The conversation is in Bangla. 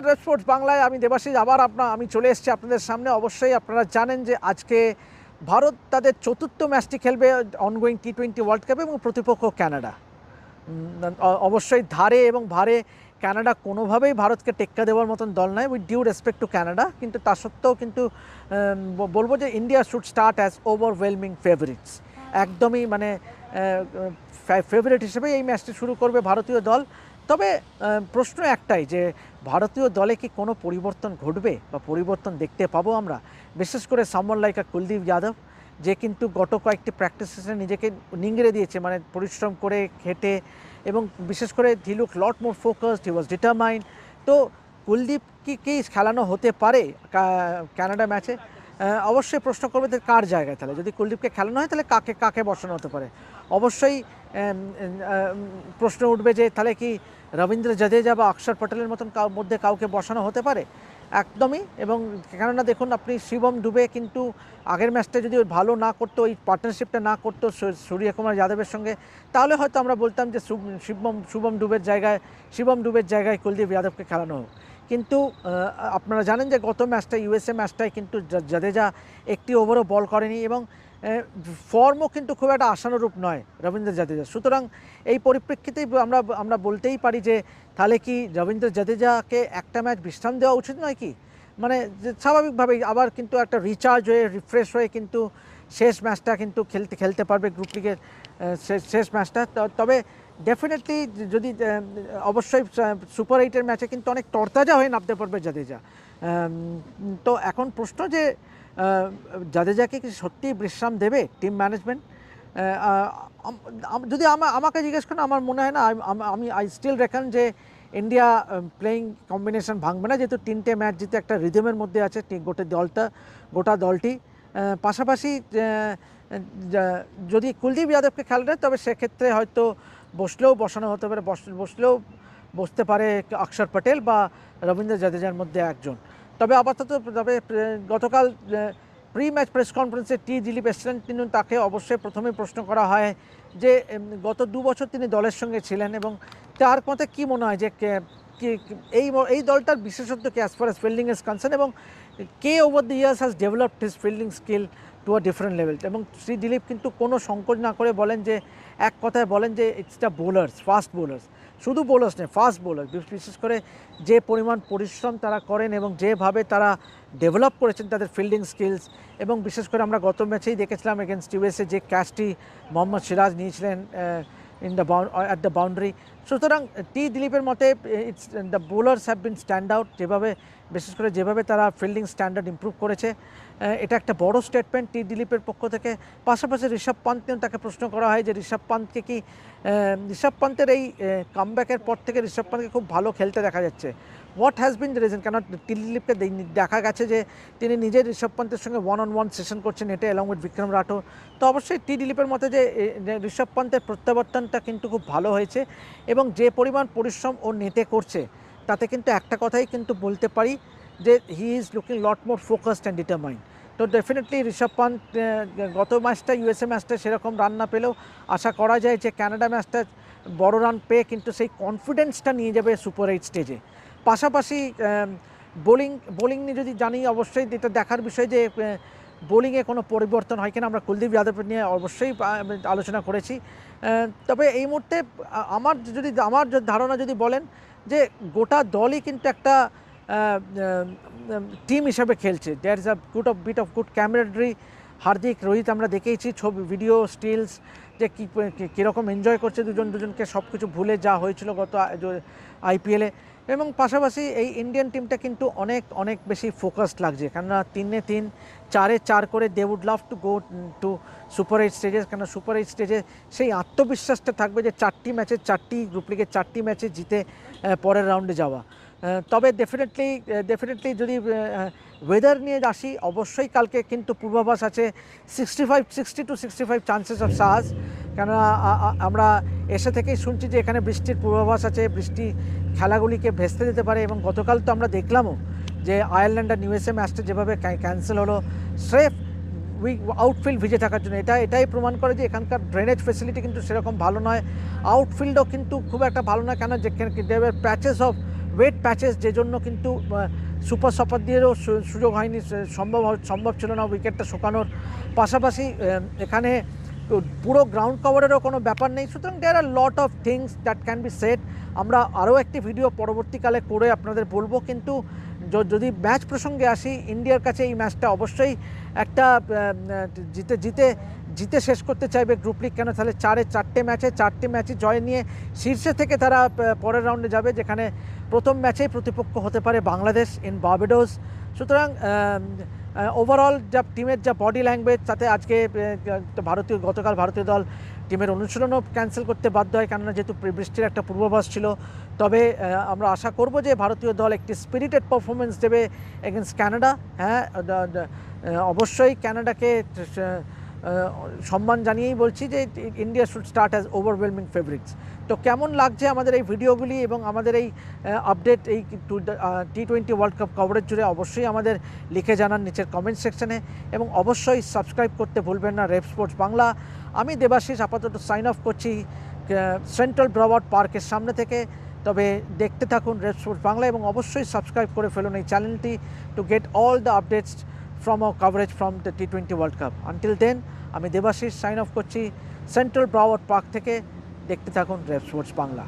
নমস্কার রেড স্পোর্টস বাংলায় আমি দেবাশিস, আবার আপনার আমি চলে এসেছি আপনাদের সামনে। অবশ্যই আপনারা জানেন যে আজকে ভারত তাদের চতুর্থ ম্যাচটি খেলবে অনগোয়িং টি টোয়েন্টি ওয়ার্ল্ড কাপে এবং প্রতিপক্ষ অ- অবশ্যই ধারে এবং ভারে কানাডা কোনোভাবেই ভারতকে টেক্কা দেওয়ার মতন দল নয় with due respect to Canada, কিন্তু তা সত্ত্বেও কিন্তু বলব যে India should start as overwhelming favourites একদমই মানে ফেভারিট হিসেবে এই ম্যাচটি শুরু করবে ভারতীয় দল। তবে প্রশ্ন একটাই যে, ভারতীয় দলে কি কোনো পরিবর্তন ঘটবে বা পরিবর্তন দেখতে পাবো আমরা? বিশেষ করে সামন লাইকা কুলদীপ যাদব, যে কিন্তু গত কয়েকটি প্র্যাকটিস নিজেকে নিংড়ে দিয়েছে মানে পরিশ্রম করে খেটে এবং বিশেষ করে he look lot more focused he was determined তো কুলদীপ কি কি খেলানো হতে পারে কানাডা ম্যাচে অবশ্যই প্রশ্ন করবে কার জায়গায় তাহলে? যদি কুলদীপকে খেলানো হয় তাহলে কাকে কাকে বসানো হতে পারে? অবশ্যই প্রশ্ন উঠবে যে তাহলে কি রবীন্দ্র জাদেজা বা অক্ষর পটেলের মতন মধ্যে কাউকে বসানো হতে পারে? একদমই, এবং কেননা দেখুন আপনি শিবম ডুবে কিন্তু আগের ম্যাচটা যদি ভালো না করতো, ওই পার্টনারশিপটা না করতো সূর্যকুমার যাদবের সঙ্গে, তাহলে হয়তো আমরা বলতাম যে শিবম, শুভম ডুবের জায়গায়, শিবম ডুবের জায়গায় কুলদীপ যাদবকে খেলানো হোক। কিন্তু আপনারা জানেন যে গত ম্যাচটা ইউএসএ ম্যাচটায় কিন্তু জাদেজা একটি ওভারও বল করেনি, এবং ফর্মও কিন্তু খুব একটা আশানুরূপ নয় রবীন্দ্র জাদেজা। সুতরাং এই পরিপ্রেক্ষিতেই আমরা আমরা বলতেই পারি যে, তাহলে কি রবীন্দ্র জাদেজাকে একটা ম্যাচ বিশ্রাম দেওয়া উচিত নয় কি? মানে স্বাভাবিকভাবেই আবার কিন্তু একটা রিচার্জ হয়ে রিফ্রেশ হয়ে কিন্তু শেষ ম্যাচটা কিন্তু খেলতে খেলতে পারবে গ্রুপ লিগের শেষ ম্যাচটা তবে ডেফিনেটলি যদি অবশ্যই সুপার এইটের ম্যাচে কিন্তু অনেক তরতাজা হয়ে নামতে পারবে জাদেজা। তো এখন প্রশ্ন যে জাদেজাকে কি সত্যিই বিশ্রাম দেবে টিম ম্যানেজমেন্ট যদি আমা- আমাকে জিজ্ঞেস করেন, আমার মনে হয় না, আম- আই স্টিল রেখান যে ইন্ডিয়া প্লেয়িং কম্বিনেশন ভাঙবে না, যেহেতু তিনটে ম্যাচ জিতে একটা রিদমের মধ্যে আছে গোটা দলটা, গোটা দলটি। পাশাপাশি যদি কুলদীপ যাদবকে খেলে তবে সেক্ষেত্রে হয়তো বসলেও বসানো হতে পারে, বস- বসলেও বসতে পারে অক্ষর পটেল বা রবীন্দ্র জাদেজার মধ্যে একজন। তবে আপাতত তবে গতকাল প্রি ম্যাচ প্রেস কনফারেন্সে টি দিলীপ এসছিলেন তিনি তাকে অবশ্যই প্রথমে প্রশ্ন করা হয় যে গত দু বছর তিনি দলের সঙ্গে ছিলেন এবং তার মতে কি মনে হয় যে এই এই দলটার বিশেষত্ব কি as far as fielding is concern এবং কে over the years has developed his fielding skill to a different level এবং শ্রী দিলীপ কিন্তু কোনো সংকোচ না করে বলেন যে, এক কথায় বলেন যে it's the bowlers fast bowlers শুধু বোলার্স নেই ফাস্ট বোলার বিশেষ করে যে পরিমাণ পরিশ্রম তারা করেন এবং যেভাবে তারা ডেভেলপ করেছেন তাদের ফিল্ডিং স্কিলস এবং বিশেষ করে আমরা গত ম্যাচেই দেখেছিলাম এগেনস্ট ইউএসএ যে ক্যাচটি মোহাম্মদ সিরাজ নিয়েছিলেন in the at the boundary সুতরাং টি দিলীপের মতে it's the bowlers have been stand out যেভাবে, বিশেষ করে যেভাবে তারা ফিল্ডিং স্ট্যান্ডার্ড ইম্প্রুভ করেছে। এটা একটা বড় স্টেটমেন্ট টি দিলীপের পক্ষ থেকে। পাশাপাশি ঋষভ পান্ত তাকে প্রশ্ন করা হয় যে, ঋষভ পান্তকে কি ঋষভ পান্তের এই কামব্যাকের পর থেকে ঋষভ পান্তকে খুব ভালো খেলতে দেখা যাচ্ছে। What has been the reason কেন টি দিলীপকে দেখা গেছে যে তিনি নিজের ঋষভ পান্তের সঙ্গে ওয়ান অন ওয়ান সেশন করছেন এটা অ্যালং উইথ বিক্রম রাঠোর তো অবশ্যই টি দিলীপের মতে যে ঋষভ পান্তের প্রত্যাবর্তনটা কিন্তু খুব ভালো হয়েছে এবং যে পরিমাণ পরিশ্রম ও নেটে করছে, তাতে কিন্তু একটা কথাই কিন্তু বলতে পারি যে he is looking lot more focused and determined তো ডেফিনেটলি ঋষভ পান্ত গত ম্যাচটা ইউএসএ ম্যাচটা সেরকম রান না পেলেও আশা করা যায় যে কানাডা ম্যাচটা বড় রান পেয়ে কিন্তু সেই কনফিডেন্সটা নিয়ে যাবে সুপার এইট স্টেজে পাশাপাশি বোলিং বোলিং নিয়ে যদি জানি অবশ্যই এটা দেখার বিষয় যে বোলিংয়ে কোনো পরিবর্তন হয় কিনা, আমরা কুলদীপ যাদবের নিয়ে অবশ্যই আলোচনা করেছি। তবে এই মুহূর্তে আমার যদি, আমার ধারণা যদি বলেন যে, গোটা দলই কিন্তু একটা টিম হিসাবে খেলছে। There is a good of bit of good camaraderie Hardik, Rohit আমরা দেখেইছি, ছবি ভিডিও স্টিলস যে কী- কীরকম এনজয় করছে দুজন দুজনকে সব কিছু ভুলে যা হয়েছিল গত আইপিএলে এবং পাশাপাশি এই ইন্ডিয়ান টিমটা কিন্তু অনেক অনেক বেশি ফোকাসড লাগছে। কেননা তিনে তিন, চারে চার করে they would love to go to super eight স্টেজে কেন সুপার এইট স্টেজে সেই আত্মবিশ্বাসটা থাকবে যে চারটি ম্যাচে চারটি গ্রুপ লিগের চারটি ম্যাচে জিতে পরের রাউন্ডে যাওয়া। তবে ডেফিনেটলি ডেফিনেটলি যদি ওয়েদার নিয়ে আসি, অবশ্যই কালকে কিন্তু পূর্বাভাস আছে। Sixty five sixty to sixty five chances of সাহস কেননা আমরা এসে থেকেই শুনছি যে এখানে বৃষ্টির পূর্বাভাস আছে, বৃষ্টি খেলাগুলিকে ভেস্তে দিতে পারে এবং গতকাল তো আমরা দেখলামও যে আয়ারল্যান্ড আর ইউএসএ ম্যাচটা যেভাবে ক্যান্সেল হলো, স্রেফ উই, আউটফিল্ড ভিজে থাকার জন্য। এটা, এটাই প্রমাণ করে যে এখানকার ড্রেনেজ ফেসিলিটি কিন্তু সেরকম ভালো নয়। আউটফিল্ডও কিন্তু খুব একটা ভালো নয় কেন যেখানে প্যাচেস অফ ওয়েট প্যাচেস যে জন্য কিন্তু সুপার সপার দিয়েও সুযোগ হয়নি সম্ভব সম্ভব ছিল না উইকেটটা শোকানোর। পাশাপাশি এখানে পুরো গ্রাউন্ড কভারেরও কোনো ব্যাপার নেই। সুতরাং there are lot of things that can be set আমরা আরও একটি ভিডিও পরবর্তীকালে করে আপনাদের বলব। কিন্তু যদি ম্যাচ প্রসঙ্গে আসি, ইন্ডিয়ার কাছে এই ম্যাচটা অবশ্যই একটা জিতে জিতে জিতে শেষ করতে চাইবে গ্রুপ লিগ কেন? তাহলে চারে চারটে ম্যাচে চারটে ম্যাচে জয় নিয়ে শীর্ষে থেকে তারা পরের রাউন্ডে যাবে, যেখানে প্রথম ম্যাচেই প্রতিপক্ষ হতে পারে বাংলাদেশ ইন বার্বেডোস সুতরাং ওভারঅল যা টিমের যা বডি ল্যাঙ্গুয়েজ তাতে আজকে ভারতীয়, গতকাল ভারতীয় দল টিমের অনুশীলনও ক্যান্সেল করতে বাধ্য হয়, কেননা যেহেতু বৃষ্টির একটা পূর্বাভাস ছিল। তবে আমরা আশা করব যে ভারতীয় দল একটি স্পিরিটেড পারফরমেন্স দেবে এগেনস্ট ক্যানাডা হ্যাঁ অবশ্যই ক্যানাডাকে সম্মান জানিয়েই বলছি যে India should start as overwhelming favourites তো কেমন লাগছে আমাদের এই ভিডিওগুলি এবং আমাদের এই আপডেট এই T twenty World Cup coverage জুড়ে অবশ্যই আমাদের লিখে জানান নিচের কমেন্ট সেকশনে এবং অবশ্যই সাবস্ক্রাইব করতে ভুলবেন না রেপ স্পোর্টস বাংলা আমি দেবাশিস, আপাতত সাইন অফ করছি সেন্ট্রাল ব্রাওয়ার্ড পার্কের সামনে থেকে। তবে দেখতে থাকুন রেপ স্পোর্টস বাংলা এবং অবশ্যই সাবস্ক্রাইব করে ফেলুন এই চ্যানেলটি to get all the updates a coverage from the T twenty World Cup until then আমি দেবাশিস সাইন অফ করছি সেন্ট্রাল ব্রাওয়ার পার্ক থেকে দেখতে থাকুন রেপ স্পোর্টস বাংলা